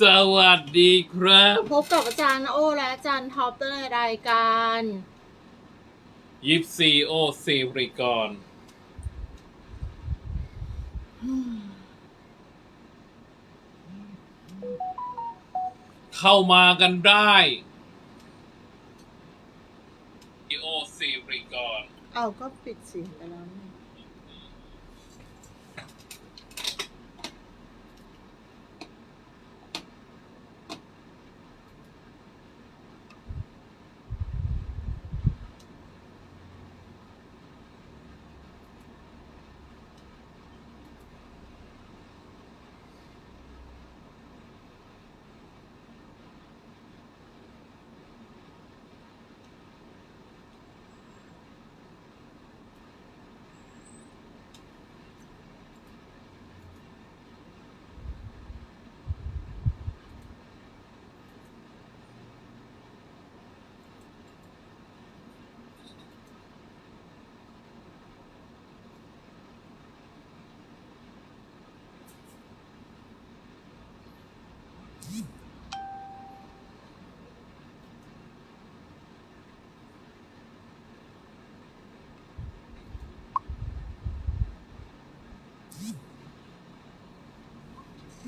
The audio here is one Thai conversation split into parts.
สวัสดีครับ พบกับอาจารย์โอและอาจารย์ท็อปในรายการยิปซีโอซีริกร เข้ามากันได้โอซีริกร เอาก็ปิดเสียงไปแล้วนี่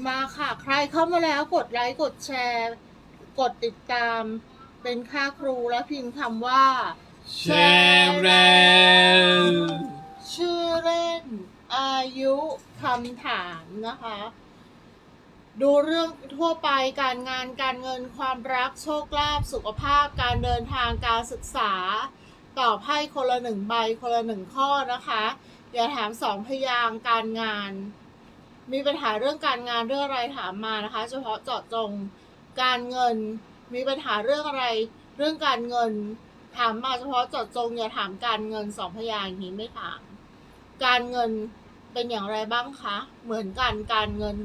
มาค่ะ ใครเข้ามาแล้วกดไลค์กดแชร์ กดติดตาม เป็นค่าครูและพิมพ์คำว่า แชร์แรลชื่อเล่น อายุคำถามนะคะ ดูเรื่องทั่วไปการงานการเงินความรักโชคลาภสุขภาพการเดินทางการศึกษา ตอบให้คนละหนึ่งใบคนละหนึ่งข้อนะคะ อย่าถามสองพยางค์การงาน มีปัญหาเรื่องการงานเรื่องอะไรถามมานะคะ เฉพาะเจาะจงการเงิน มีปัญหาเรื่องอะไร เรื่องการเงิน ถามมาเฉพาะเจาะจงอย่าถามการเงินสองพยางค์อย่างนี้ไม่ถาม การเงินเป็นอย่างไรบ้างคะ เหมือนกันการเงิน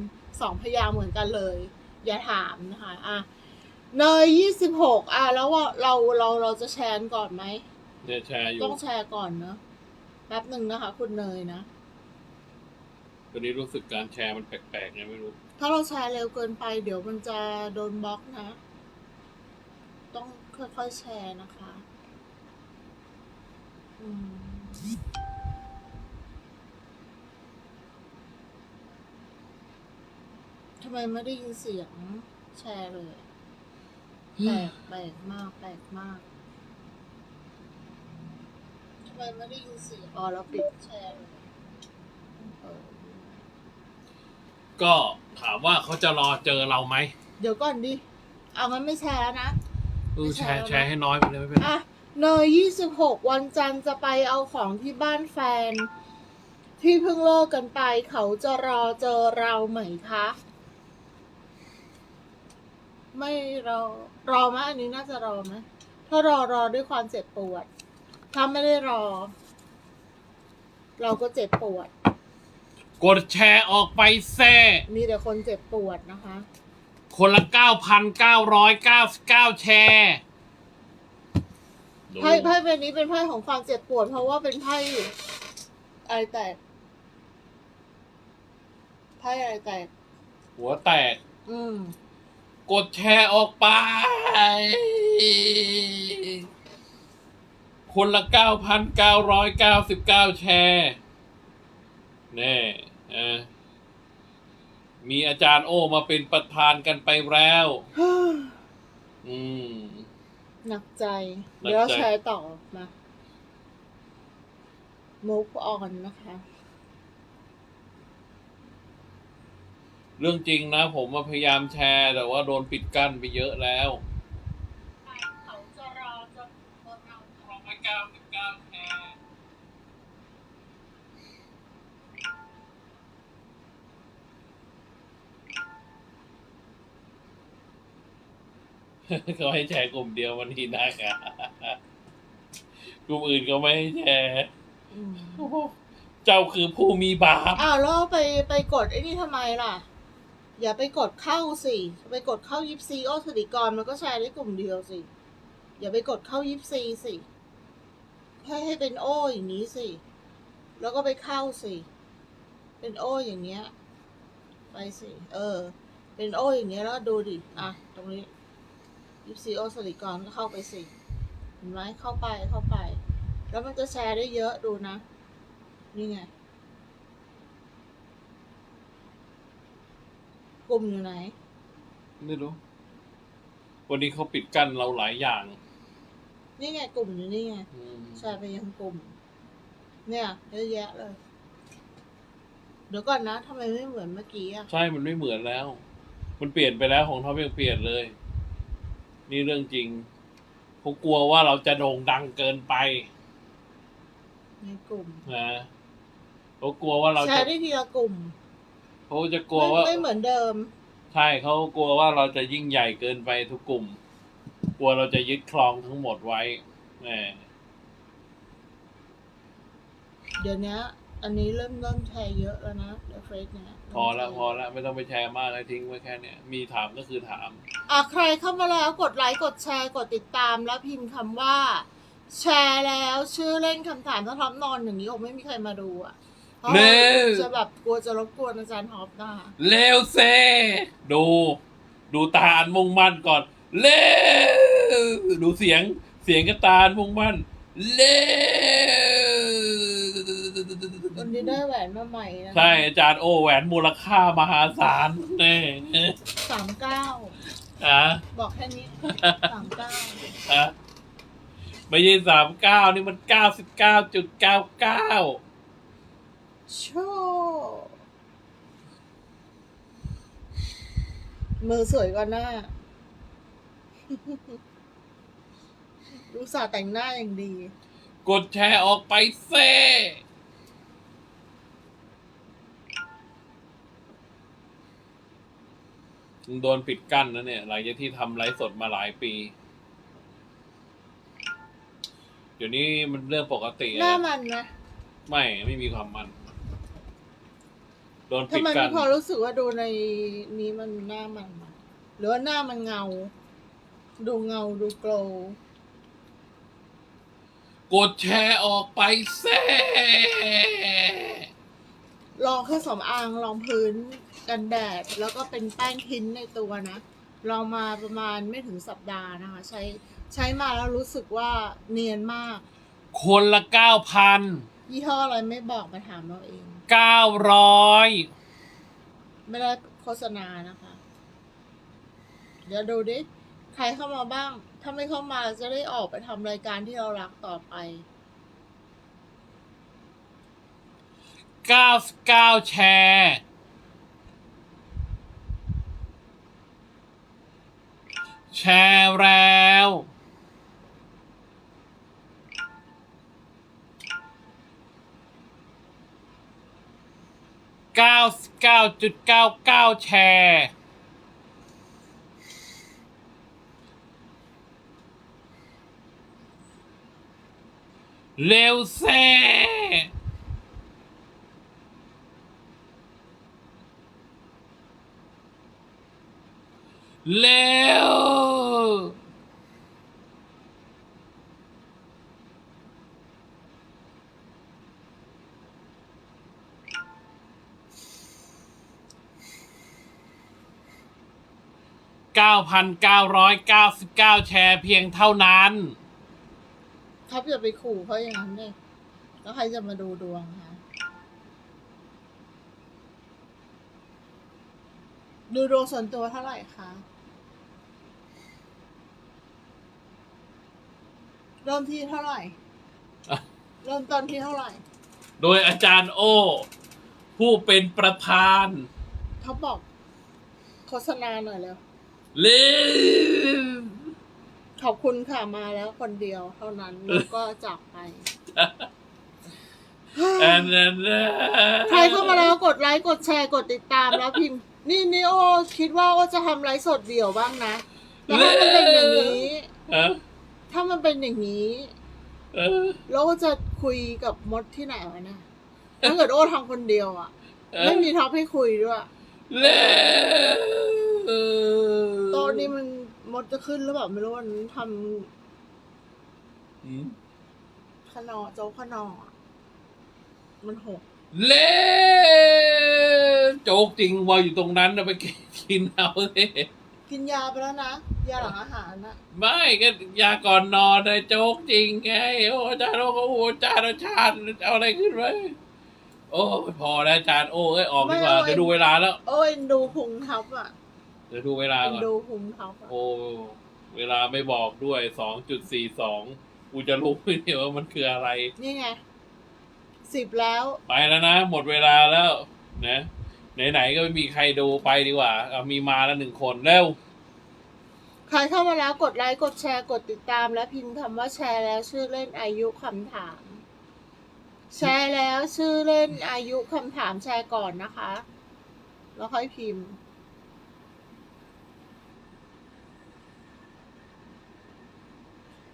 สองพยางค์เหมือนกันเลย อย่าถามนะคะอะเนยยี่สิบหกอะแล้วว่าเราเราเราจะแชร์ก่อนไหมเนี่ยแชร์อยู่ต้องแชร์ก่อนเนอะแป๊บหนึ่งนะคะ คุณเนยนะ วันนี้รู้สึกการแชร์มันแปลกๆไงไม่รู้ ถ้าเราแชร์เร็วเกินไป เดี๋ยวมันจะโดนบล็อกนะ ต้องค่อยๆแชร์นะคะ อืมทำไมไม่ได้ยินเสียงแชร์เลย แปลกแปลกมาก แปลกมากทำไมไม่ได้ยินเสียงอ๋อเราปิดแชร์เลยเออ ก็ถามว่าเขาจะรอเจอเราไหมเดี๋ยวก่อนดิ เอางั้นไม่แชร์แล้วนะ เออไม่แชใช่ร์แล้วนะแชร์ให้น้อยไปเลยไม่เป็นไรอะเนยยี่สิบหกวันจันทร์จะไปเอาของที่บ้านแฟน ที่เพิ่งเลิกกันไป เขาจะรอเจอเราไหมคะ ไม่รอ รอไหมอันนี้น่าจะรอไหมถ้ารอรอด้วยความเจ็บปวด ถ้าไม่ได้รอ เราก็เจ็บปวด กดแชร์ออกไปแซ่มีแต่คนเจ็บปวดนะคะ คนละ 9,999 แชร์ดูไพ่ไพ่ใบนี้เป็นไพ่ของความเจ็บปวด เพราะว่าเป็นไพ่อะไรแตกไพ่อะไรแตกหัวแตก อืม กดแชร์ออกไป คนละ 9,999 แชร์ แน่อะ มีอาจารย์โอมาเป็นประธานกันไปแล้ว อืม หนักใจหนักใจเดี๋ยวเราแชร์ต่อมา move on นะคะ เรื่องจริงนะ ผมมาพยายามแชร์ แต่ว่าโดนปิดกั้นไปเยอะแล้วเขาจะรอจะเรา299แชร์ เขาให้แชร์กลุ่มเดียววันนี้นะครับกลุ่มอื่นก็ไม่ให้แชร์อืมโอ้โหเจ้าคือผู้มีบาปอ้าวแล้วไปไปกดไอ้นี่ทำไมล่ะ อย่าไปกดเข้าสิไปกดเข้ายิปซีโอสติกรมันก็แชร์ได้กลุ่มเดียวสิ อย่าไปกดเข้ายิปซีสิให้ให้เป็นโออย่างนี้สิ แล้วก็ไปเข้าสิ เป็นโออย่างเนี้ย ไปสิ เออ เป็นโออย่างเงี้ยแล้วดูดิ อะ ตรงนี้ ยิปซีโอสลิกรก็เข้าไปสิเห็นไหมเข้าไปเข้าไป แล้วมันจะแชร์ได้เยอะดูนะ นี่ไง กลุ่มอยู่ไหน ไม่รู้ วันนี้เขาปิดกั้นเราหลายอย่าง นี่ไงกลุ่มอยู่นี่ไงอืมแชร์ไปยังกลุ่ม เนี่ยเยอะแยะเลย เดี๋ยวก่อนนะทำไมไม่เหมือนเมื่อกี้อะ ใช่มันไม่เหมือนแล้ว มันเปลี่ยนไปแล้วของท็อปยังเปลี่ยนเลย นี่เรื่องจริงเขากลัวว่าเราจะโด่งดังเกินไปในกลุ่มนะเขากลัวว่าเราแชจะร์ได้ทีละกลุ่มเขาจะกลัวไม่ว่า ไม่เหมือนเดิม ใช่เขากลัวว่าเราจะยิ่งใหญ่เกินไปทุกกลุ่ม กลัวเราจะยึดครองทั้งหมดไว้แหมเดี๋ยวนี้ อันนี้เริ่มเริ่มแชร์เยอะแล้วนะเดี๋ยวเฟซเนี้ยพอละพอละไม่ต้องไปแชร์มากเลยทิ้งไว้แค่เนี้ยมีถามก็คือถามอะใครเข้ามาแล้วกดไลค์กดแชร์กดติดตามแล้วพิมพ์คำว่า แชร์แล้วชื่อเล่นคำถามถ้าท็อปนอนอย่างนี้คงไม่มีใครมาดูอะเพราะเร็ว จะแบบกลัวจะรบกวนอาจารย์ท็อปนะคะเร็วเซดู ดูตาอันมุ่งมั่นก่อน เร็วดูเสียงเสียงกับตาอันมุ่งมั่น เร็ว วันนี้ได้แหวนมาใหม่นะใช่อาจารย์โอแหวนมูลค่ามหาศาลแน่สามเก้าอะบอกแค่นี้สามเก้าอะไม่ใช่สามเก้านี่มันเก้าสิบเก้าจุดเก้าเก้าโชว์มือสวยกว่าหน้าดูสาห์แต่งหน้าอย่างดี กดแชร์ออกไปเซ่ มึงโดนปิดกั้นนะเนี่ยหลังจากที่ทำไลฟ์สดมาหลายปี เดี๋ยวนี้มันเรื่องปกติหน้าแล้วมันนะไม่ไม่มีความมัน โดนทำปิดไมกั้ไม่นพอรู้สึกว่าดูในนี้มันหน้ามันวะหรือว่าหน้ามันเงา ดูเงาดูโกลว์กดแชร์ออกไปเซ่ลองเครื่องสำอางลองพื้น กันแดดแล้วก็เป็นแป้งทิ้นในตัวนะลองมาประมาณไม่ถึงสัปดาห์นะคะ ใช้ใช้มาแล้วรู้สึกว่าเนียนมาก คนละเก้าพันยี่ห้ออะไรไม่บอกมาถามเราเอง เก้าร้อยไม่ได้โฆษณานะคะ เดี๋ยวดูดิใครเข้ามาบ้าง ถ้าไม่เข้ามาจะได้ออกไปทำรายการที่เรารักต่อไปเก้าเก้าแชร์ ชร์แล้ว เก้าเก้าจุดเก้าเก้าแชร์เร็วแซ่เร็ว 9,999 แชร์เพียงเท่านั้น ท็อปอย่าไปขู่เขาอย่างนั้นเลยแล้วใครจะมาดูดวงคะดูดวงส่วนตัวเท่าไหร่คะเริ่มที่เท่าไหร่ อะ เริ่มต้นที่เท่าไหร่โดยอาจารย์โอ ผู้เป็นประธาน ท็อปบอกโฆษณาหน่อยแล้ว เร็วขอบคุณค่ะมาแล้วคนเดียวเท่านั้นแล้วก็จากไปอันนั้นนะใครเข้ามาแล้วกดไลค์กดแชร์กดติดตามแล้วพิมพ์ นี่นี่โอคิดว่าโอจะทำไลฟ์สดเดี่ยวบ้างนะแต่ถ้ามันเป็นอย่างนี้เออถ้ามันเป็นอย่างนี้ เออแล้วโอจะคุยกับมดที่ไหนวะนะถ้าเกิดโอทำคนเดียวอะ เออไม่มีท็อปให้คุยด้วยเร็ว โต๊ะนี้มันมดจะขึ้นหรือเปล่าไม่รู้วันนั้นทอืมำขนอโจ๊กขนออะมันหกเร็วโจกจริงว่าอยู่ตรงนั้นนะไปเกกินเอาเลยกินยาไปแล้วนะ ยาหลังอาหารนะไม่ก็ยาก่อนนอนนะโจ๊กจริงไงโอ้อาจารย์โอ้โหอาจารย์อาจารย์เอาอะไรขึ้นไว้โอ้ยพอแล้วอาจารย์โอ้เอ้ยออกดีกว่าจะดูเวลาแล้ว โอ้ยดูพุงทับอะเดี๋ยวดูเวลาก่อน ดูพุงทับอะโอ้ เวลาไม่บอกด้วย สองจุดสี่สองกูจะรู้ไหมเนี่ยว่ามันคืออะไร นี่ไงสิบแล้ว ไปแล้วนะ หมดเวลาแล้ว นะ ไหนๆก็ไม่มีใครดูไปดีกว่าเอามีมาแล้วหนึ่งคนเร็ว ใครเข้ามาแล้วกดไลค์ กดแชร์ กดติดตาม และพิมพ์คำว่าแชร์แล้วชื่อเล่นอายุคำถาม แชร์แล้วชื่อเล่นอายุคำถามแชร์ก่อนนะคะ แล้วค่อยพิมพ์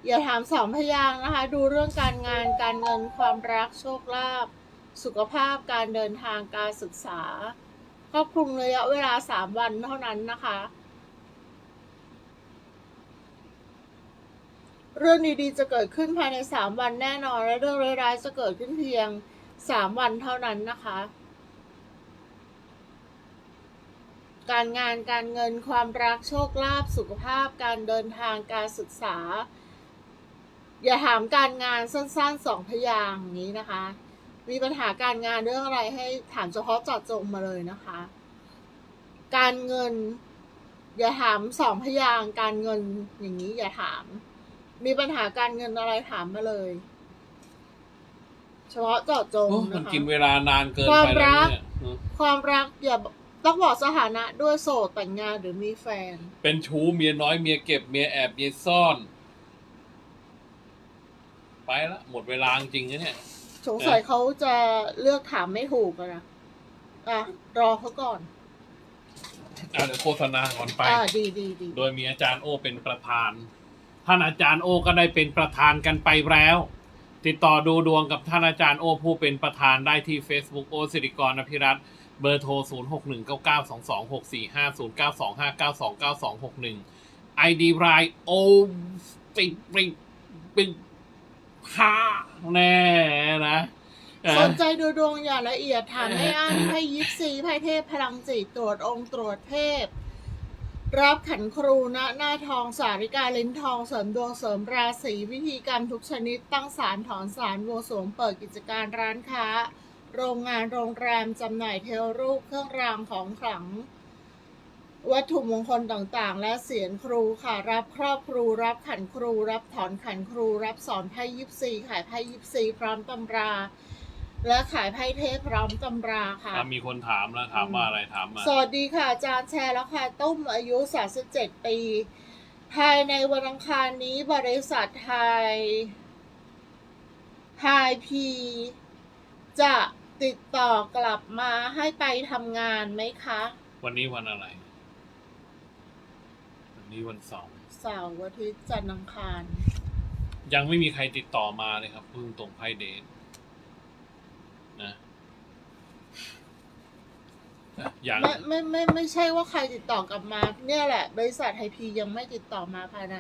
อย่าถามสองพยางนะคะ ดูเรื่องการงานการเงินความรักโชคลาภสุขภาพการเดินทางการศึกษาครอบคลุมระยะเวลาสามวันเท่านั้นนะคะ เรื่องดีๆจะเกิดขึ้นภายในสามวันแน่นอน และเรื่องร้ายๆจะเกิดขึ้นเพียงสามวันเท่านั้นนะคะ การงานการเงินความรักโชคลาภสุขภาพการเดินทางการศึกษา อย่าถามการงานสั้นๆสองพยางค์อย่างนี้นะคะ มีปัญหาการงานเรื่องอะไรให้ถามเฉพาะเจาะจงมาเลยนะคะ การเงิน อย่าถามสองพยางค์การเงินอย่างนี้อย่าถาม มีปัญหาการเงินอะไรถามมาเลย เฉพาะเจาะจงโอ้นะคะมันกินเวลานานเกินความไปแล้วรักเนี่ยเออความรักอย่าต้องบอกสถานะด้วยโสดแต่งงานหรือมีแฟน เป็นชู้เมียน้อยเมียเก็บเมียแอบเมียซ่อน ไปละหมดเวลาจริงๆนะเนี่ย สงสัยเขาจะเลือกถามไม่ถูกอะนะอะรอเขาก่อน อะเดี๋ยวโฆษณาก่อนไป อ่าดีดีดีโดยมีอาจารย์โอเป็นประธาน ท่านอาจารย์โอก็ได้เป็นประธานกันไปแล้ว ติดต่อดูดวงกับท่านอาจารย์โอผู้เป็นประธานได้ที่ Facebook โอสิริกรอภิรัตน์เบอร์โทร 0 6 1 9 9 2 2 6 4 5 0 9 2 5 9 2 9 2 6 1 ID รายโอปิด ปิดปิดห้าแน่นะสนใจดูดวงอย่างละเอียดถามไม่อั้นให้ยิปซีไพ่เทพพลังจิตตรวจองค์ตรวจเทพ รับขันครูณหน้าทองสาริกาลิ้นทองเสริมดวงเสริมราศีวิธีการมทุกชนิดตั้งศาลถอนศาลบวงสวงเปิดกิจการร้านค้า โรงงานโรงแรมจำหน่ายเทวรูปเครื่องรางของขลัง วัตถุมงคลต่างๆ และเสียงครูค่ะ รับครอบครู รับขันครู รับถอนขันครู รับสอนไพ่ยิปซีขายไพ่ยิปซีพร้อมตำรา และขายไพ่เทพพร้อมตำราค่ะ อะมีคนถามแล้วถามว่าอะไรถามมาสวัสดีค่ะ อาจารย์แชร์แล้วค่ะ ตุ้มอายุ 37 ปี ภายในวันอังคารนี้บริษัทไทยไทยพีจะติดต่อกลับมาให้ไปทำงานไหมคะ วันนี้วันอะไรวั นนี้วันเสาร์เสาร์อาทิตย์จันทร์อังคาร ยังไม่มีใครติดต่อมาเลยครับเพิ่งตรงไพ่เดทนะยังไม่ไม่ไม่ไม่ใช่ว่าใครติดต่อกลับมา เนี่ยแหละ บริษัทไทยพียังไม่ติดต่อมาภายใน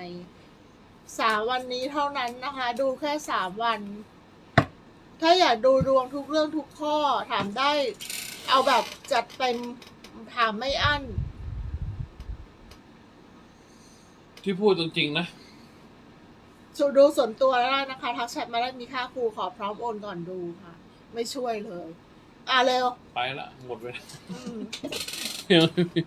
สามวันนี้เท่านั้นนะคะ ดูแค่สามวัน ถ้าอยากดูดวงทุกเรื่องทุกข้อถามได้ เอาแบบจัดเต็มถามไม่อั้น ที่พูดจริงๆนะสูดูส่วนตัวแล้วนะคะ ทักแชทมาได้มีค่าครูขอพร้อมโอนก่อนดูค่ะ ไม่ช่วยเลย อะเร็ว ไปละหมดเวลา อืม ยังไม่มี